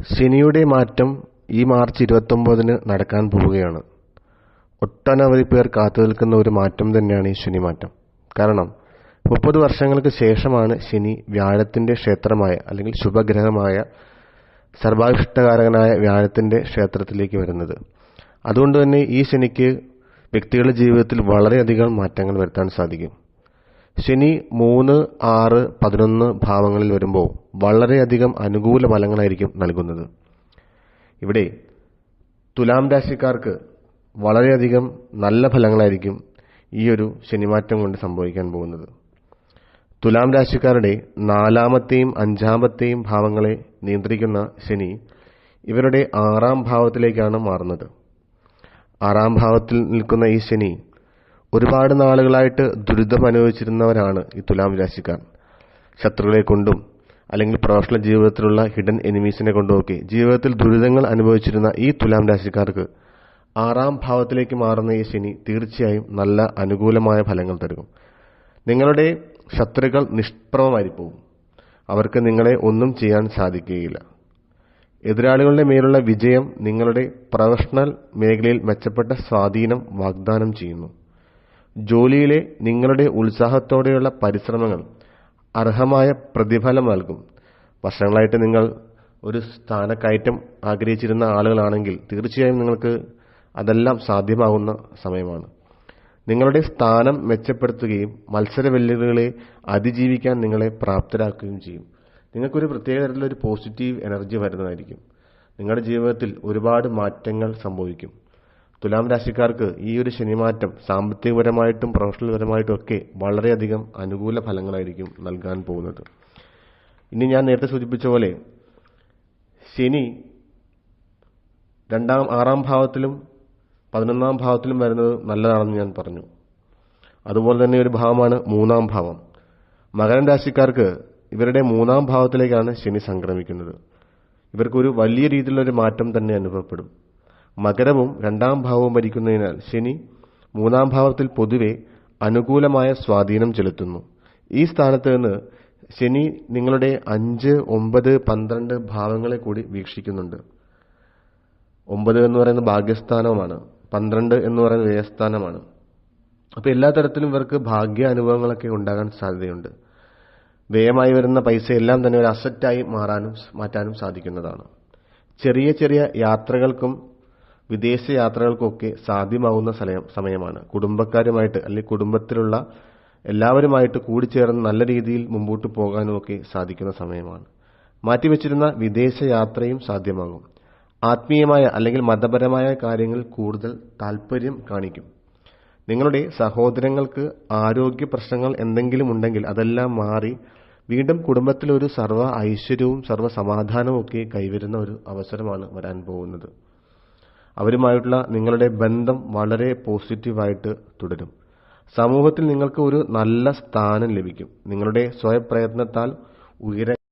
ശനിയുടെ മാറ്റം ഈ മാർച്ച് ഇരുപത്തൊമ്പതിന് നടക്കാൻ പോവുകയാണ്. ഒട്ടനവധി പേർ കാത്തു നിൽക്കുന്ന ഒരു മാറ്റം തന്നെയാണ് ഈ ശനി മാറ്റം. കാരണം മുപ്പത് വർഷങ്ങൾക്ക് ശേഷമാണ് ശനി വ്യാഴത്തിന്റെ ക്ഷേത്രമായ അല്ലെങ്കിൽ ശുഭഗ്രഹമായ സർവാഭിഷ്ടകാരകനായ വ്യാഴത്തിന്റെ ക്ഷേത്രത്തിലേക്ക് വരുന്നത്. അതുകൊണ്ട് തന്നെ ഈ ശനിക്ക് വ്യക്തികളുടെ ജീവിതത്തിൽ വളരെയധികം മാറ്റങ്ങൾ വരുത്താൻ സാധിക്കും. ശനി മൂന്ന് ആറ് പതിനൊന്ന് ഭാവങ്ങളിൽ വരുമ്പോൾ വളരെയധികം അനുകൂല ഫലങ്ങളായിരിക്കും നൽകുന്നത്. ഇവിടെ തുലാം രാശിക്കാർക്ക് വളരെയധികം നല്ല ഫലങ്ങളായിരിക്കും ഈ ഒരു ശനിമാറ്റം കൊണ്ട് സംഭവിക്കാൻ പോകുന്നത്. തുലാം രാശിക്കാരുടെ നാലാമത്തെയും അഞ്ചാമത്തെയും ഭാവങ്ങളെ നിയന്ത്രിക്കുന്ന ശനി ഇവരുടെ ആറാം ഭാവത്തിലേക്കാണ് മാറുന്നത്. ആറാം ഭാവത്തിൽ നിൽക്കുന്ന ഈ ശനി ഒരുപാട് നാളുകളായിട്ട് ദുരിതം അനുഭവിച്ചിരുന്നവരാണ് ഈ തുലാം രാശിക്കാർ. ശത്രുക്കളെ കൊണ്ടും അല്ലെങ്കിൽ പ്രൊഫഷണൽ ജീവിതത്തിലുള്ള ഹിഡൻ എനിമീസിനെ കൊണ്ടുമൊക്കെ ജീവിതത്തിൽ ദുരിതങ്ങൾ അനുഭവിച്ചിരുന്ന ഈ തുലാം രാശിക്കാർക്ക് ആറാം ഭാവത്തിലേക്ക് മാറുന്ന ഈ ശനി തീർച്ചയായും നല്ല അനുകൂലമായ ഫലങ്ങൾ തരും നിങ്ങളുടെ ശത്രുക്കൾ നിഷ്പ്രമമായി പോകും അവർക്ക് നിങ്ങളെ ഒന്നും ചെയ്യാൻ സാധിക്കുകയില്ല. എതിരാളികളുടെ മേലുള്ള വിജയം നിങ്ങളുടെ പ്രൊഫഷണൽ മേഖലയിൽ മെച്ചപ്പെട്ട സ്വാധീനം വാഗ്ദാനം ചെയ്യുന്നു. ജോലിയിലെ നിങ്ങളുടെ ഉത്സാഹത്തോടെയുള്ള പരിശ്രമങ്ങൾ അർഹമായ പ്രതിഫലം നൽകും. വർഷങ്ങളായിട്ട് നിങ്ങൾ ഒരു സ്ഥാനക്കയറ്റം ആഗ്രഹിച്ചിരുന്ന ആളുകളാണെങ്കിൽ തീർച്ചയായും നിങ്ങൾക്ക് അതെല്ലാം സാധ്യമാകുന്ന സമയമാണ്. നിങ്ങളുടെ സ്ഥാനം മെച്ചപ്പെടുത്തുകയും മത്സര വെല്ലുവിളികളെ അതിജീവിക്കാൻ നിങ്ങളെ പ്രാപ്തരാക്കുകയും ചെയ്യും. നിങ്ങൾക്കൊരു പ്രത്യേക തരത്തിലൊരു പോസിറ്റീവ് എനർജി വരുന്നതായിരിക്കും. നിങ്ങളുടെ ജീവിതത്തിൽ ഒരുപാട് മാറ്റങ്ങൾ സംഭവിക്കും. തുലാം രാശിക്കാർക്ക് ഈ ഒരു ശനിമാറ്റം സാമ്പത്തികപരമായിട്ടും പ്രൊഫഷണൽ പരമായിട്ടും ഒക്കെ വളരെയധികം അനുകൂല ഫലങ്ങളായിരിക്കും നൽകാൻ പോകുന്നത്. ഇനി ഞാൻ നേരത്തെ സൂചിപ്പിച്ച പോലെ ശനി രണ്ടാം ആറാം ഭാവത്തിലും പതിനൊന്നാം ഭാവത്തിലും വരുന്നത് നല്ലതാണെന്ന് ഞാൻ പറഞ്ഞു. അതുപോലെ തന്നെ ഒരു ഭാവമാണ് മൂന്നാം ഭാവം. മകരം രാശിക്കാർക്ക് ഇവരുടെ മൂന്നാം ഭാവത്തിലേക്കാണ് ശനി സംക്രമിക്കുന്നത്. ഇവർക്കൊരു വലിയ രീതിയിലുള്ള ഒരു മാറ്റം തന്നെ അനുഭവപ്പെടും. മകരവും രണ്ടാം ഭാവവും ഭരിക്കുന്നതിനാൽ ശനി മൂന്നാം ഭാവത്തിൽ പൊതുവെ അനുകൂലമായ സ്വാധീനം ചെലുത്തുന്നു. ഈ സ്ഥാനത്ത് നിന്ന് ശനി നിങ്ങളുടെ അഞ്ച് ഒമ്പത് പന്ത്രണ്ട് ഭാവങ്ങളെ കൂടി വീക്ഷിക്കുന്നുണ്ട്. ഒമ്പത് എന്ന് പറയുന്ന ഭാഗ്യസ്ഥാനവുമാണ്. പന്ത്രണ്ട് എന്ന് പറയുന്ന വ്യയസ്ഥാനമാണ്. അപ്പോൾ എല്ലാ തരത്തിലും ഇവർക്ക് ഭാഗ്യ അനുഭവങ്ങളൊക്കെ ഉണ്ടാകാൻ സാധ്യതയുണ്ട്. വ്യയമായി വരുന്ന പൈസ എല്ലാം തന്നെ ഒരു അസറ്റായി മാറാനും മാറ്റാനും സാധിക്കുന്നതാണ്. ചെറിയ ചെറിയ യാത്രകൾക്കും വിദേശ യാത്രകൾക്കൊക്കെ സാധ്യമാവുന്ന സമയമാണ്. കുടുംബക്കാരുമായിട്ട് അല്ലെങ്കിൽ കുടുംബത്തിലുള്ള എല്ലാവരുമായിട്ട് കൂടിച്ചേർന്ന് നല്ല രീതിയിൽ മുമ്പോട്ട് പോകാനുമൊക്കെ സാധിക്കുന്ന സമയമാണ്. മാറ്റിവെച്ചിരുന്ന വിദേശ യാത്രയും സാധ്യമാകും. ആത്മീയമായ അല്ലെങ്കിൽ മതപരമായ കാര്യങ്ങൾ കൂടുതൽ താല്പര്യം കാണിക്കും. നിങ്ങളുടെ സഹോദരങ്ങൾക്ക് ആരോഗ്യ പ്രശ്നങ്ങൾ എന്തെങ്കിലും ഉണ്ടെങ്കിൽ അതെല്ലാം മാറി വീണ്ടും കുടുംബത്തിലൊരു സർവ ഐശ്വര്യവും സർവ സമാധാനവും ഒക്കെ കൈവരുന്ന ഒരു അവസരമാണ് വരാൻ പോകുന്നത്. അവരുമായിട്ടുള്ള നിങ്ങളുടെ ബന്ധം വളരെ പോസിറ്റീവായിട്ട് തുടരും. സമൂഹത്തിൽ നിങ്ങൾക്ക് ഒരു നല്ല സ്ഥാനം ലഭിക്കും. നിങ്ങളുടെ സ്വയപ്രയത്നത്താൽ ഉയര